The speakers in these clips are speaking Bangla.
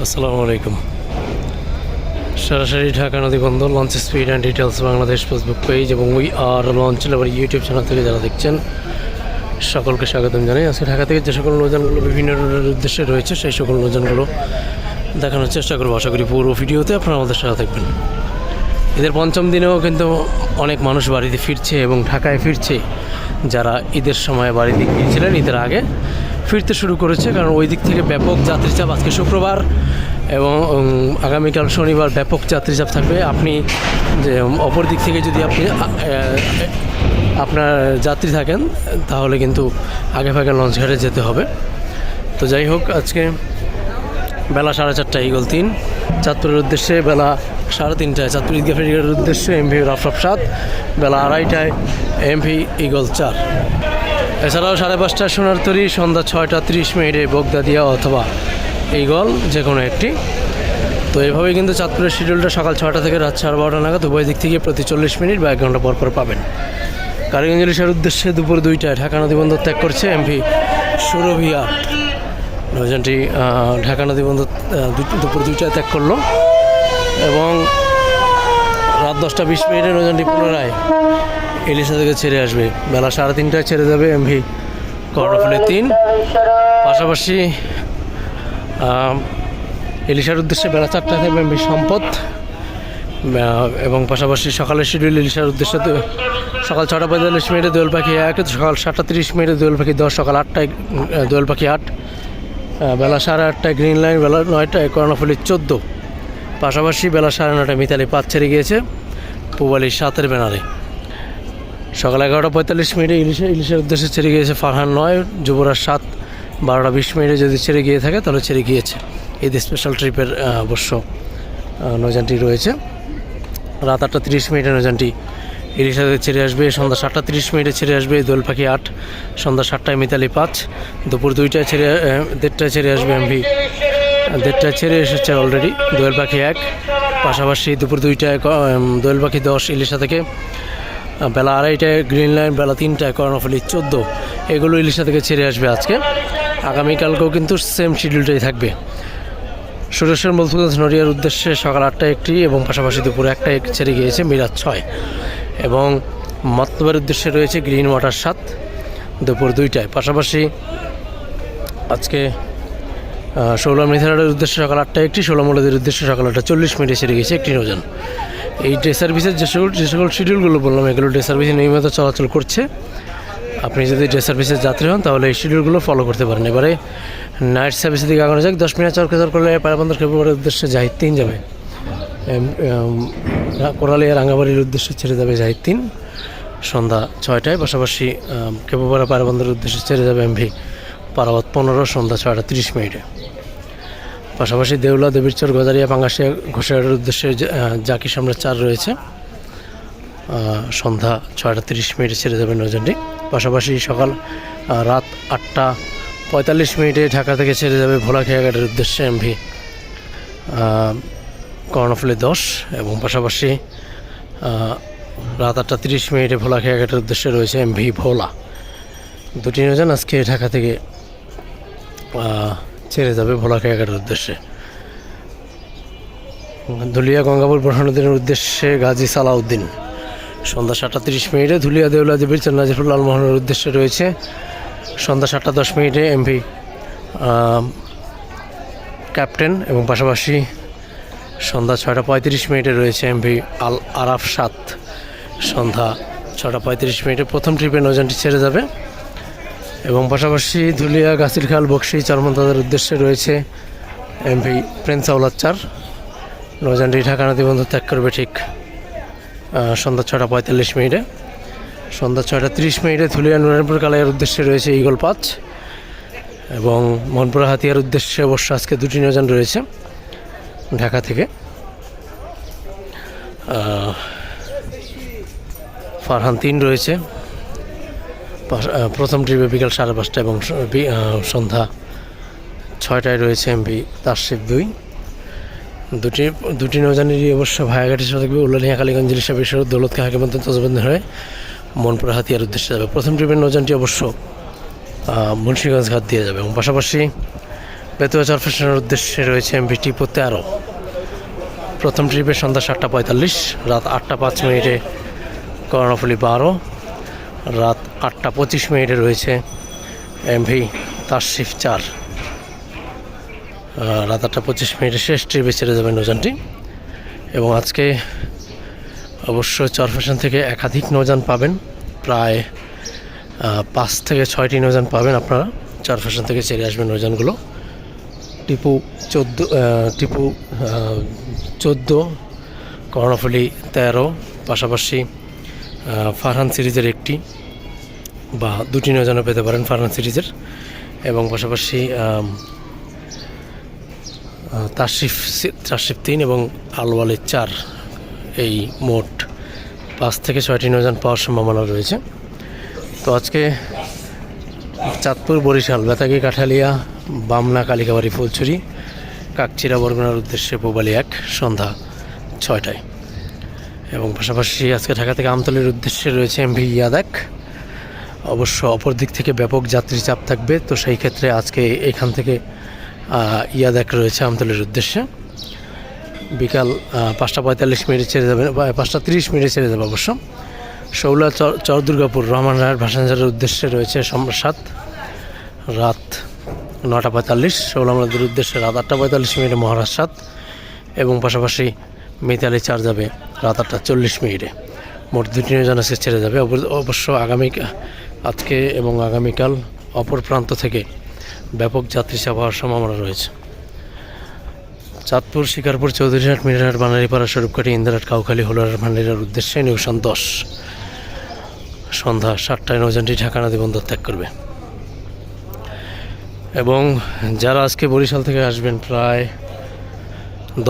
আসসালামু আলাইকুম। সরাসরি ঢাকা নদী বন্দর launch speed and details Bangladesh Facebook page এবং উই আর লঞ্চ আবার ইউটিউব চ্যানেল থেকে যারা দেখছেন, সকলকে স্বাগতম জানাই। আজকে ঢাকা থেকে যে সকল নৌযানগুলো বিভিন্ন উদ্দেশ্যে রয়েছে, সেই সকল নৌযানগুলো দেখানোর চেষ্টা করব। আশা করি পুরো ভিডিওতে আপনারা আমাদের সাথে থাকবেন। ঈদের পঞ্চম দিনেও কিন্তু অনেক মানুষ বাড়িতে ফিরছে এবং ঢাকায় ফিরছে। যারা ঈদের সময় বাড়িতে গিয়েছিলেন, ঈদের আগে ফিরতে শুরু করেছে, কারণ ওই দিক থেকে ব্যাপক যাত্রী চাপ আজকে শুক্রবার এবং আগামীকাল শনিবার ব্যাপক যাত্রী চাপ থাকবে। আপনি যে অপর দিক থেকে যদি আপনি আপনার যাত্রী থাকেন, তাহলে কিন্তু আগে ভাগে লঞ্চ ঘাটে যেতে হবে। তো যাই হোক, আজকে বেলা সাড়ে চারটায় ইগল তিন, চাঁদপুরের উদ্দেশ্যে বেলা সাড়ে তিনটায় চাঁদপুর ঈদগাহ ফেরিঘাটের উদ্দেশ্যে এমভি রাফরাফ সাত, বেলা আড়াইটায় এমভি ইগল চার। এছাড়াও সাড়ে পাঁচটায় সোনার তরি, সন্ধ্যা ছয়টা তিরিশ মিনিটে বগদাদিয়া অথবা ইগল যে কোনো একটি। তো এইভাবেই কিন্তু চাঁদপুরের শিডিউলটা সকাল ছয়টা থেকে রাত সাড়ে বারোটা নাগাদ উভয় দিক থেকে প্রতি চল্লিশ মিনিট বা এক ঘণ্টা পর পর পাবেন। কারিগঞ্জ ইলিশের উদ্দেশ্যে দুপুর দুইটায় ঢাকা নদী বন্দর ত্যাগ করছে এমভি সুরভিয়া নৌযানটি ঢাকা নদী বন্দর দু- দুপুর দুইটায় ত্যাগ করল। এবং রাত দশটা বিশ মিনিটে নৌযানটি পুনরায় ইলিশা থেকে ছেড়ে আসবে। বেলা সাড়ে তিনটায় ছেড়ে যাবে এমভি কর্ণফুলি তিন। পাশাপাশি ইলিশার উদ্দেশ্যে বেলা চারটা থাকবে এমভি সম্পদ। এবং পাশাপাশি সকালের শিডিউল ইলিশার উদ্দেশ্যে সকাল ছটা পঁয়তাল্লিশ মিনিটে দোয়েল পাখি এক, সকাল সাতটা তিরিশ মিনিটে দোয়েল পাখি দশ, সকাল আটটায় দোয়েল পাখি আট। বেলা সাড়ে আটটায় গ্রিন লাইন বেলা নয়টায় কর্ণফুলি চোদ্দ। পাশাপাশি বেলা সাড়ে নটায় মিতালি পাঁচ ছেড়ে গিয়েছে। পুবালি সাতের ব্যানারে সকাল এগারোটা পঁয়তাল্লিশ মিনিটে ইলিশে ইলিশের উদ্দেশ্যে ছেড়ে গিয়েছে ফারহান নয়। যুবরাজ সাত বারোটা বিশ মিনিটে যদি ছেড়ে গিয়ে থাকে তাহলে ছেড়ে গিয়েছে। ঈদ স্পেশাল ট্রিপের অবশ্য আহ, নৌযানটি রয়েছে। রাত আটটা তিরিশ মিনিটে নৌযানটি ইলিশা থেকে ছেড়ে আসবে। সন্ধ্যা সাতটা তিরিশ মিনিটে ছেড়ে আসবে দোল পাখি আট। সন্ধ্যা সাতটায় মিতালি পাঁচ। দুপুর দুইটায় ছেড়ে দেড়টায় ছেড়ে আসবে এমভি। দেড়টায় ছেড়ে এসেছে অলরেডি দোয়েল পাখি এক, পাশাপাশি দুপুর দুইটায় দোয়েল পাখি দশ, ইলিশা থেকে বেলা আড়াইটায় গ্রিন লাইন বেলা তিনটায় কর্ণফুলি চোদ্দ। এগুলো ইলিশা থেকে ছেড়ে আসবে আজকে। আগামীকালকেও কিন্তু সেম শিডিউলটাই থাকবে। সুরেশ্বর মলফুগঞ্জ নড়িয়ার উদ্দেশ্যে সকাল আটটায় একটি এবং পাশাপাশি দুপুর একটি ছেড়ে গিয়েছে মিরাজ ছয়। এবং মতলবের উদ্দেশ্যে রয়েছে গ্রিন ওয়াটার সাত দুপুর দুইটায়। পাশাপাশি আজকে ষোলো মিথানের উদ্দেশ্যে সকাল আটটায় একটি ষোলো মূলদের উদ্দেশ্যে সকাল আটটা চল্লিশ মিনিটে সেরে গেছে একটি নৌযান। এই ডে সার্ভিসের যে সকল যে সকল শিডিউলগুলো বললাম, এগুলো ডে সার্ভিসে নিয়মিত চলাচল করছে। আপনি যদি ডে সার্ভিসের যাত্রী হন, তাহলে এই শিডিউলগুলো ফলো করতে পারেন। এবারে নাইট সার্ভিসের দিকে আগানো যাক। দশ মিনিট চরকে চর করলে পারাবন্দর ফেব্রুয়ারির উদ্দেশ্যে জাহিদ তিন যাবে। কোরালিয়া রাঙ্গাবাড়ির উদ্দেশ্যে ছেড়ে যাবে জাহিদ তিন। সন্ধ্যা ছয়টায়, পাশাপাশি কেবোপাড়া পারাবন্দরের উদ্দেশ্যে ছেড়ে যাবে এমভি পারাবত পনেরো, সন্ধ্যা ছয়টা তিরিশ মিনিটে। পাশাপাশি দেউলা, দেবীরচর গজারিয়া পাঙ্গাসিয়া ঘোষাঘাটের উদ্দেশ্যে জাকি সামনে চার রয়েছে। সন্ধ্যা ছয়টা তিরিশ মিনিটে ছেড়ে যাবে নৌযানটি পাশাপাশি সকাল রাত আটটা পঁয়তাল্লিশ মিনিটে ঢাকা থেকে ছেড়ে যাবে ভোলাখিয়াঘাটের উদ্দেশ্যে এমভি। কর্ণফুলি দশ এবং পাশাপাশি রাত আটটা তিরিশ মিনিটে ভোলাখিয়াঘাটের উদ্দেশ্যে রয়েছে এমভি ভোলা। দুটি নৌযান আজকে ঢাকা থেকে ছেড়ে যাবে ভোলাখিয়াঘাটের উদ্দেশ্যে। ধুলিয়া গঙ্গাপুর প্রধানদের উদ্দেশ্যে গাজী সালাউদ্দিন। সন্ধ্যা সাতটা তিরিশ মিনিটে ধুলিয়া দেউলা দেবীর নাজিফুল লালমোহনের উদ্দেশ্যে রয়েছে সন্ধ্যা সাতটা দশ মিনিটে এমভি ক্যাপ্টেন এবং পাশাপাশি সন্ধ্যা ছয়টা পঁয়ত্রিশ মিনিটে রয়েছে এমভি আল আরাফ সাত। সন্ধ্যা ছটা পঁয়ত্রিশ মিনিটে প্রথম ট্রিপে নৌযানটি ছেড়ে যাবে। এবং পাশাপাশি ধুলিয়া গাছির খাল বক্সি চরমন্তাদের উদ্দেশ্যে রয়েছে এমভি প্রিন্স আউলাদ চার নৌযানটি ঢাকা নদী বন্ধ ত্যাগ করবে ঠিক সন্ধ্যা ছটা পঁয়তাল্লিশ মিনিটে। সন্ধ্যা ছয়টা তিরিশ মিনিটে ধুলিয়া নুরানপুর কালাইয়ের উদ্দেশ্যে রয়েছে ইগল পাঁচ এবং মনপুরা হাতিয়ার উদ্দেশ্যে অবশ্য আজকে দুটি নৌযান রয়েছে ঢাকা থেকে। ফারহান তিন রয়েছে। প্রথম ট্রিপে বিকাল সাড়ে পাঁচটা এবং সন্ধ্যা ছয়টায় রয়েছে এমভি তারশিব দুই। দুটি দুটি নৌজানেরই অবশ্য ভায়াঘাটের সাথে থাকবে উল্লানিয়া কালীগঞ্জ ইলিশা বিশ্ব দৌলত কাহাকে মধ্যে তজবন্দি হয়ে মনপুরা, হাতিয়ার উদ্দেশ্যে যাবে। প্রথম ট্রিপের নৌজানটি অবশ্য মুন্সিগঞ্জ ঘাট দিয়ে যাবে এবং পাশাপাশি বেতুয়া চরফেশনের উদ্দেশ্যে রয়েছে এমভি টিপো তেরো প্রথম ট্রিপে সন্ধ্যা সাতটা পঁয়তাল্লিশ, রাত আটটা পাঁচ মিনিটে কর্ণফুলি বারো রাত আটটা পঁচিশ মিনিটে রয়েছে এমভি তারশিফ চার। রাত আটটা পঁচিশ মিনিটে শেষ ট্রিপে ছেড়ে যাবেন নৌযানটি। এবং আজকে অবশ্য চরফেশন থেকে একাধিক নৌযান পাবেন। প্রায় পাঁচ থেকে ছয়টি নৌযান পাবেন আপনারা। চরফেশন থেকে ছেড়ে আসবেন নৌযানগুলো। টিপু চোদ্দ টিপু চোদ্দ, কর্ণফুলি তেরো, পাশাপাশি ফারহান সিরিজের একটি বা দুটি নৌযানও পেতে পারেন ফারহান সিরিজের এবং পাশাপাশি সি- তাশরিফ তিন এবং আলওয়ালি চার এই মোট পাঁচ থেকে ছয়টি নৌযান পাওয়ার সম্ভাবনা রয়েছে। তো আজকে চাঁদপুর, বরিশাল, বেতাগি, কাঠালিয়া, বামনা, কালিকাবাড়ি, ফুলছড়ি কাকচিরা বরগুনার উদ্দেশ্যে পোবালি এক, সন্ধ্যা ছয়টায়। এবং পাশাপাশি আজকে ঢাকা থেকে আমতলির উদ্দেশ্যে রয়েছে এমভি ইয়াদাক। অবশ্য অপর দিক থেকে ব্যাপক যাত্রী চাপ থাকবে, তো সেই ক্ষেত্রে আজকে এখান থেকে ইয়াদাক রয়েছে আমতলির উদ্দেশ্যে। বিকাল পাঁচটা পঁয়তাল্লিশ মিনিটে ছেড়ে যাবে পাঁচটা তিরিশ মিনিটে ছেড়ে যাবে অবশ্য। শৌলা চর দুর্গাপুর রহমান রায়ের ভাসানজারের উদ্দেশ্যে রয়েছে সাত রাত নটা পঁয়তাল্লিশ শৌলা নদীর উদ্দেশ্যে রাত আটটা পঁয়তাল্লিশ মিনিটে মহারাজ সাত। এবং পাশাপাশি মিতালি চার যাবে রাত আটটা চল্লিশ মিনিটে। মোট দুটি নৌযান আজকে ছেড়ে যাবে। অবশ্য আগামী আজকে এবং আগামীকাল অপর প্রান্ত থেকে ব্যাপক যাত্রী চাপ হওয়ার সম্ভাবনা রয়েছে। চাঁদপুর, শিকারপুর, চৌধুরীহাট, মিরাহাট, বানারীপাড়া, স্বরূপকাঠি ইন্দিরাট কাউখালী হোলার ভান্ডারির উদ্দেশ্যে নিউশন দশ। সন্ধ্যা সাতটায় নৌযানটি ঢাকা নদী বন্দর ত্যাগ করবে। এবং যারা আজকে বরিশাল থেকে আসবেন, প্রায়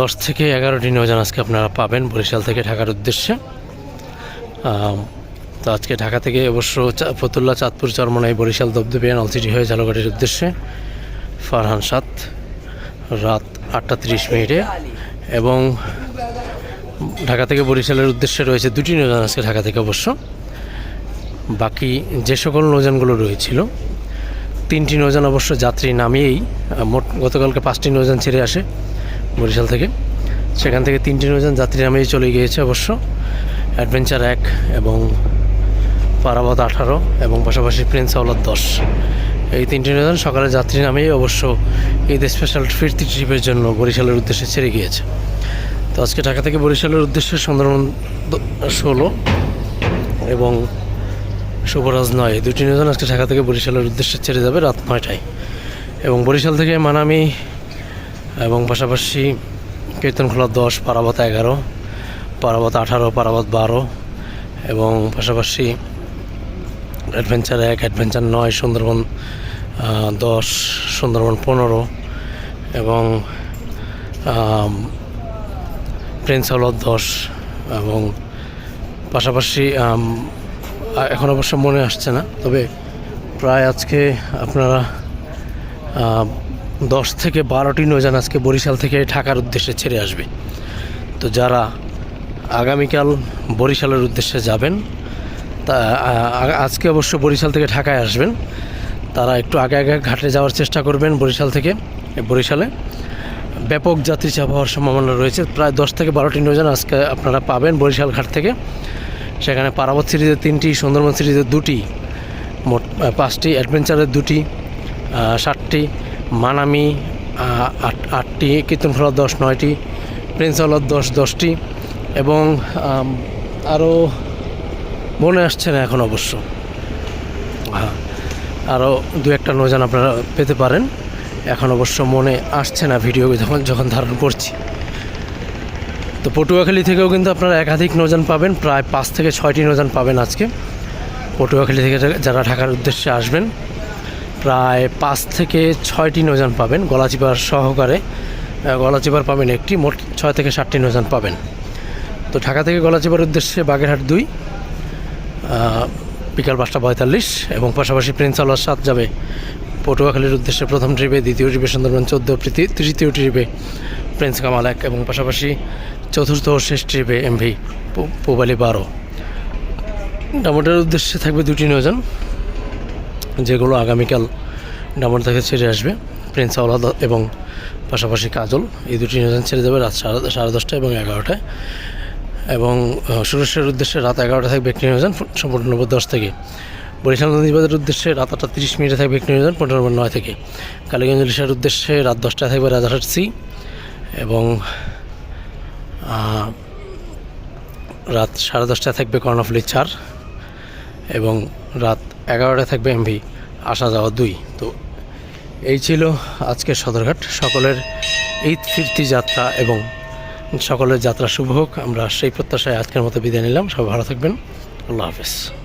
দশ থেকে এগারোটি নৌযান আজকে আপনারা পাবেন বরিশাল থেকে ঢাকার উদ্দেশ্যে। তো আজকে ঢাকা থেকে অবশ্য ফতুল্লা, চাঁদপুর, চরমনাই, বরিশাল দবদবিয়ান অলসিটি হয়ে ঝালকাঠির উদ্দেশ্যে ফারহান সাত রাত আটটা তিরিশ মিনিটে। এবং ঢাকা থেকে বরিশালের উদ্দেশ্যে রয়েছে দুটি নৌযান আজকে ঢাকা থেকে অবশ্য। বাকি যে সকল নৌযানগুলো রয়েছিল, তিনটি নৌযান অবশ্য যাত্রী নামিয়েই মোট গতকালকে পাঁচটি নৌযান ছেড়ে আসে। বরিশাল থেকে। সেখান থেকে তিনটি নৌযান যাত্রী নামেই চলে গিয়েছে অবশ্য। অ্যাডভেঞ্চার এক এবং পারাবত আঠারো এবং পাশাপাশি প্রিন্স আওলাদ দশ। এই তিনটি নৌযান সকালে যাত্রী নামেই অবশ্য ঈদ স্পেশাল ফিরতি ট্রিপের জন্য বরিশালের উদ্দেশ্যে ছেড়ে গিয়েছে। তো আজকে ঢাকা থেকে বরিশালের উদ্দেশ্যে সুন্দরবন ষোলো এবং শুভরাজ নয়। দুটি নৌযান আজকে ঢাকা থেকে বরিশালের উদ্দেশ্যে ছেড়ে যাবে রাত নয়টায়। এবং বরিশাল থেকে মানামি এবং পাশাপাশি কীর্তনখোলা দশ, পারাবত এগারো, পারাবত আঠারো, পারাবত বারো এবং পাশাপাশি অ্যাডভেঞ্চার এক, অ্যাডভেঞ্চার নয়, সুন্দরবন দশ, সুন্দরবন পনেরো এবং প্রিন্স হলত দশ এবং পাশাপাশি এখন অবশ্য মনে আসছে না, তবে প্রায় আজকে আপনারা দশ থেকে বারোটি নৌযান আজকে বরিশাল থেকে ঢাকার উদ্দেশ্যে ছেড়ে আসবে। তো যারা আগামীকাল বরিশালের উদ্দেশ্যে যাবেন, তা আজকে অবশ্য বরিশাল থেকে ঢাকায় আসবেন, তারা একটু আগে আগে ঘাটে যাওয়ার চেষ্টা করবেন বরিশাল থেকে, বরিশালে। ব্যাপক যাত্রী চাপ হওয়ার সম্ভাবনা রয়েছে। প্রায় দশ থেকে বারোটি নৌযান আজকে আপনারা পাবেন বরিশাল ঘাট থেকে। সেখানে পারাবত সিরিজের তিনটি, সুন্দরবন সিরিজের দুটি, মোট পাঁচটি, অ্যাডভেঞ্চারের দুটি সাতটি মানামি আট, আটটি কীর্তনখোলা দশ, নয়টি প্রিন্স হলর দশ, দশটি এবং আরও মনে আসছে না এখন অবশ্য। হ্যাঁ আরও দু একটা নৌযান আপনারা পেতে পারেন। এখন অবশ্য মনে আসছে না ভিডিও যখন যখন ধারণ করছি। তো পটুয়াখালী থেকেও কিন্তু আপনারা একাধিক নৌযান পাবেন, প্রায় পাঁচ থেকে ছয়টি নৌযান পাবেন আজকে। পটুয়াখালী থেকে যারা ঢাকার উদ্দেশ্যে আসবেন প্রায় পাঁচ থেকে ছয়টি নৌযান পাবেন। গলাচিপার সহকারে গলাচিপার পাবেন একটি, মোট ছয় থেকে সাতটি নৌযান পাবেন। তো ঢাকা থেকে গলাচিপার উদ্দেশ্যে বাগেরহাট দুই বিকাল পাঁচটা পঁয়তাল্লিশ এবং পাশাপাশি প্রিন্স আলোয়ার সাত যাবে। পটুয়াখালীর উদ্দেশ্যে প্রথম ট্রিপে, দ্বিতীয় ট্রিপে সুন্দরবন, চোদ্দ তৃতীয় ট্রিপে প্রিন্স কামাল এক এবং পাশাপাশি চতুর্থ ও শেষ ট্রিপে এমভি পোবালি বারো। ডামোটার উদ্দেশ্যে থাকবে দুটি নৌযান। যেগুলো আগামীকাল ডামোর থেকে ছেড়ে আসবে। প্রিন্স আওলাদ এবং পাশাপাশি কাজল, এই দুটি নিউজান ছেড়ে যাবে রাত সাড়ে সাড়ে দশটা এবং এগারোটায়। এবং সুরেশের উদ্দেশ্যে রাত এগারোটা থাকবে একটি নিউজান সম্পূর্ণ নম্বর দশ থেকে। বরিশাল নদীবাজারের উদ্দেশ্যে রাত আটটা তিরিশ মিনিটে থাকবে একটি নিউজান পনেরো নম্বর নয় থেকে। কালীগঞ্জ ইলিশার উদ্দেশ্যে রাত দশটায় থাকবে রাজারহাট সি এবং রাত সাড়ে দশটায় থাকবে কর্ণফুলি চার এবং রাত এগারোটায় থাকবে এমভি আসা যাওয়া দুই। তো এই ছিল আজকের সদরঘাট। সকলের ঈদ, ফিরতি যাত্রা এবং সকলের যাত্রা শুভ হোক। আমরা সেই প্রত্যাশায় আজকের মতো বিদায় নিলাম। সবাই ভালো থাকবেন। আল্লাহ হাফেজ।